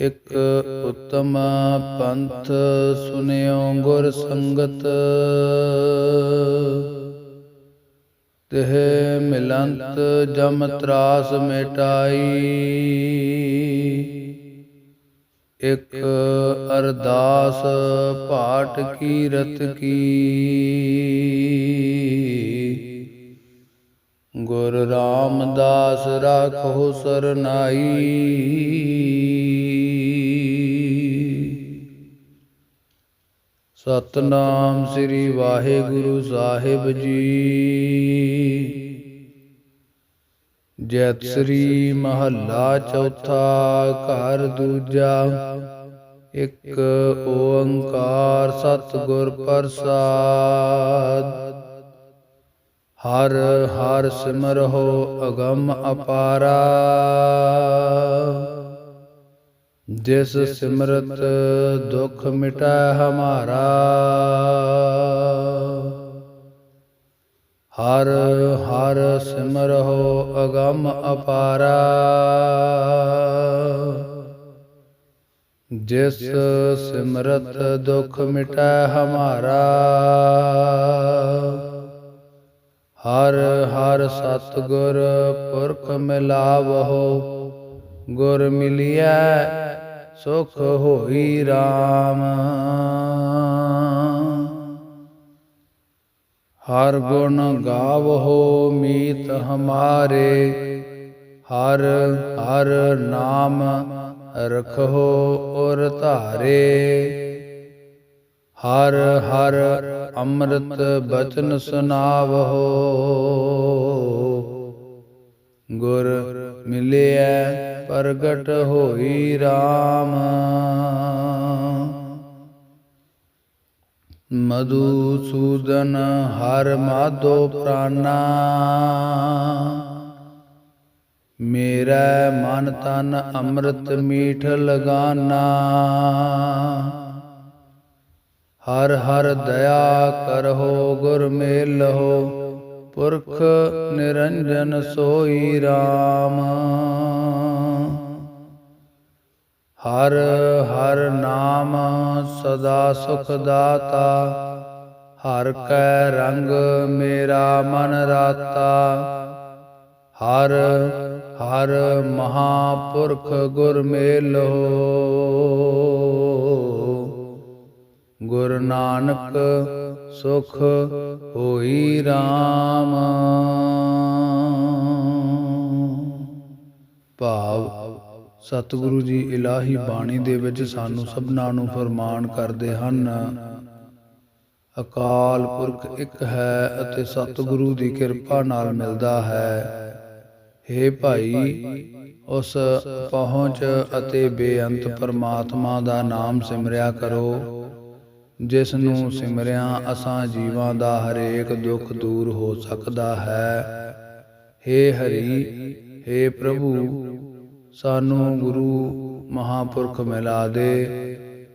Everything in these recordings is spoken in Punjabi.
ਇਕ ਉਤਮ ਪੰਥ ਸੁਨਿਓ ਗੁਰ ਸੰਗਤ। ਤਿਹ ਮਿਲੰਤ ਜਮ ਤਰਾਸ ਮਿਟਾਈ। ਇਕ ਅਰਦਾਸ ਪਾਠ ਕੀਰਤ ਕੀ। ਗੁਰ ਰਾਮਦਾਸ ਰਾਖੋ ਸਰਨਾਈ। ਸਤਨਾਮ ਸ੍ਰੀ ਵਾਹਿਗੁਰੂ ਸਾਹਿਬ ਜੀ। ਜੈਤ ਸ੍ਰੀ ਮਹੱਲਾ ਚੌਥਾ ਘਰ ਦੂਜਾ। ਇੱਕ ਓੰਕਾਰ ਸਤਿਗੁਰ ਪ੍ਰਸਾਦ। ਹਰ ਹਰ ਸਿਮਰਹੁ ਅਗੰਮ ਅਪਾਰਾ। ਜਿਸ ਸਿਮਰਤ ਦੁਖ ਮਿਟੈ ਹਮਾਰਾ। ਹਰ ਹਰ ਸਿਮਰਹੁ ਅਗੰਮ ਅਪਾਰਾ। ਜਿਸ ਸਿਮਰਤ ਦੁਖ ਮਿਟੈ ਹਮਾਰਾ। ਹਰ ਹਰ ਸਤਿਗੁਰ ਪੁਰਖ ਮਿਲਾਵਹੁ, ਗੁਰ ਮਿਲਿਆ ਸੁਖ ਹੋਈ RAM ਹਰ ਗੁਣ ਗਾਵਹੁ ਮੀਤ ਹਮਾਰੇ, ਹਰ ਹਰ ਨਾਮ ਰਖੋ ਔਰ ਧਾਰੇ। ਹਰ ਹਰ ਅੰਮ੍ਰਿਤ ਬਚਨ ਸੁਨਾਵਹੁ। ਗੁਰ ਮਿਲਿਐ ਪ੍ਰਗਟ ਹੋਈ RAM ਮਧੂਸੂਦਨ ਹਰ ਮਾਧੋ ਪ੍ਰਾਨਾ। ਮੇਰਾ ਮਨ ਤਨ ਅੰਮ੍ਰਿਤ ਮੀਠ ਲਗਾਨਾ। ਹਰ ਹਰ ਦਇਆ ਕਰਹੋ, ਗੁਰ ਮੇਲਹੁ, ਪੁਰਖ ਨਿਰੰਜਨ ਸੋਈ RAM ਹਰ ਹਰ ਨਾਮ ਸਦਾ ਸੁਖ ਦਾਤਾ, ਹਰ ਕੈ ਰੰਗ ਮੇਰਾ ਮਨ ਰਾਤਾ। ਹਰ ਹਰ ਮਹਾਪੁਰਖ ਗੁਰ ਮੇਲੋ ਗੁਰ ਨਾਨਕ ਸੁਖ ਹੋਈ RAM ਭਾਵ, ਸਤਿਗੁਰੂ ਜੀ ਇਲਾਹੀ ਬਾਣੀ ਦੇ ਵਿੱਚ ਸਾਨੂੰ ਸਭਨਾਂ ਨੂੰ ਫਰਮਾਨ ਕਰਦੇ ਹਨ, ਅਕਾਲ ਪੁਰਖ ਇੱਕ ਹੈ ਅਤੇ ਸਤਿਗੁਰੂ ਦੀ ਕਿਰਪਾ ਨਾਲ ਮਿਲਦਾ ਹੈ। हे ਭਾਈ, ਉਸ ਪਹੁੰਚ ਅਤੇ ਬੇਅੰਤ ਪਰਮਾਤਮਾ ਦਾ ਨਾਮ ਸਿਮਰਿਆ ਕਰੋ। ਜਿਸ ਨੂੰ ਸਿਮਰਿਆ ਅਸਾਂ ਜੀਵਾਂ ਦਾ ਹਰੇਕ ਦੁੱਖ ਦੂਰ ਹੋ ਸਕਦਾ ਹੈ हे ਹਰੀ हे ਪ੍ਰਭੂ ਸਾਨੂੰ ਗੁਰੂ ਮਹਾਪੁਰਖ ਮਿਲਾ ਦੇ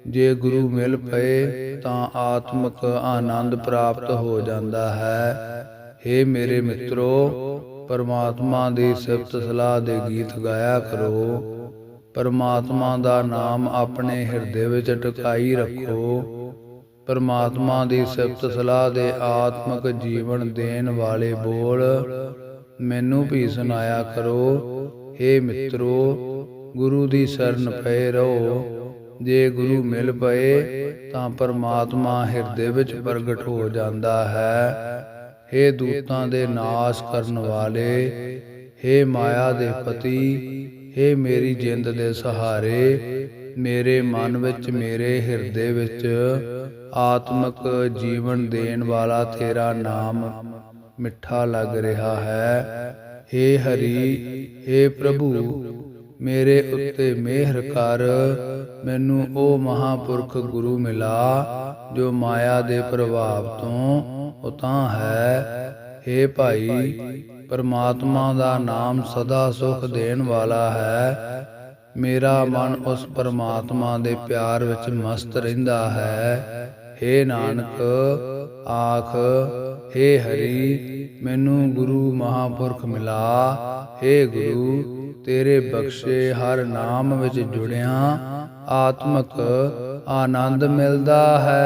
ਜੇ ਗੁਰੂ ਮਿਲ ਪਏ ਤਾਂ ਆਤਮਿਕ ਆਨੰਦ ਪ੍ਰਾਪਤ ਹੋ ਜਾਂਦਾ ਹੈ हे ਮੇਰੇ ਮਿੱਤਰੋ ਪਰਮਾਤਮਾ ਦੀ ਸਿਫਤ ਸਲਾਹ ਦੇ ਗੀਤ ਗਾਇਆ ਕਰੋ ਪਰਮਾਤਮਾ ਦਾ ਨਾਮ ਆਪਣੇ ਹਿਰਦੇ ਵਿੱਚ ਟਿਕਾਈ ਰੱਖੋ ਪਰਮਾਤਮਾ ਦੀ ਸਿਫਤ ਸਲਾਹ ਦੇ ਆਤਮਿਕ ਜੀਵਨ ਦੇਣ ਵਾਲੇ ਬੋਲ ਮੈਨੂੰ ਵੀ ਸੁਣਾਇਆ ਕਰੋ हे ਮਿੱਤਰੋ ਗੁਰੂ ਦੀ ਸ਼ਰਨ ਪਏ ਰਹੋ ਜੇ ਗੁਰੂ ਮਿਲ ਪਏ ਤਾਂ ਪਰਮਾਤਮਾ ਹਿਰਦੇ ਵਿੱਚ ਪ੍ਰਗਟ ਹੋ ਜਾਂਦਾ ਹੈ हे ਦੂਤਾਂ ਦੇ ਨਾਸ਼ ਕਰਨ ਵਾਲੇ हे ਮਾਇਆ ਦੇ ਪਤੀ हे ਮੇਰੀ ਜਿੰਦ ਦੇ ਸਹਾਰੇ ਮੇਰੇ ਮਨ ਵਿੱਚ ਮੇਰੇ ਹਿਰਦੇ ਵਿੱਚ ਆਤਮਿਕ ਜੀਵਨ ਦੇਣ ਵਾਲਾ ਤੇਰਾ ਨਾਮ ਮਿੱਠਾ ਲੱਗ ਰਿਹਾ ਹੈ हे ਹਰੀ हे ਪ੍ਰਭੂ ਮੇਰੇ ਉੱਤੇ ਮਿਹਰ ਕਰ ਮੈਨੂੰ ਉਹ ਮਹਾਪੁਰਖ ਗੁਰੂ ਮਿਲਾ ਜੋ ਮਾਇਆ ਦੇ ਪ੍ਰਭਾਵ ਤੋਂ ਉਤਾਂ ਹੈ हे ਭਾਈ ਪਰਮਾਤਮਾ ਦਾ ਨਾਮ ਸਦਾ ਸੁਖ ਦੇਣ ਵਾਲਾ ਹੈ ਮੇਰਾ ਮਨ ਉਸ ਪਰਮਾਤਮਾ ਦੇ ਪਿਆਰ ਵਿੱਚ ਮਸਤ ਰਹਿੰਦਾ ਹੈ हे ਨਾਨਕ ਆਖ हे ਹਰੀ ਮੈਨੂੰ ਗੁਰੂ ਮਹਾਪੁਰਖ ਮਿਲਾ हे ਗੁਰੂ ਤੇਰੇ ਬਖਸ਼ੇ ਹਰ ਨਾਮ ਵਿੱਚ ਜੁੜਿਆ ਆਤਮਕ ਆਨੰਦ ਮਿਲਦਾ ਹੈ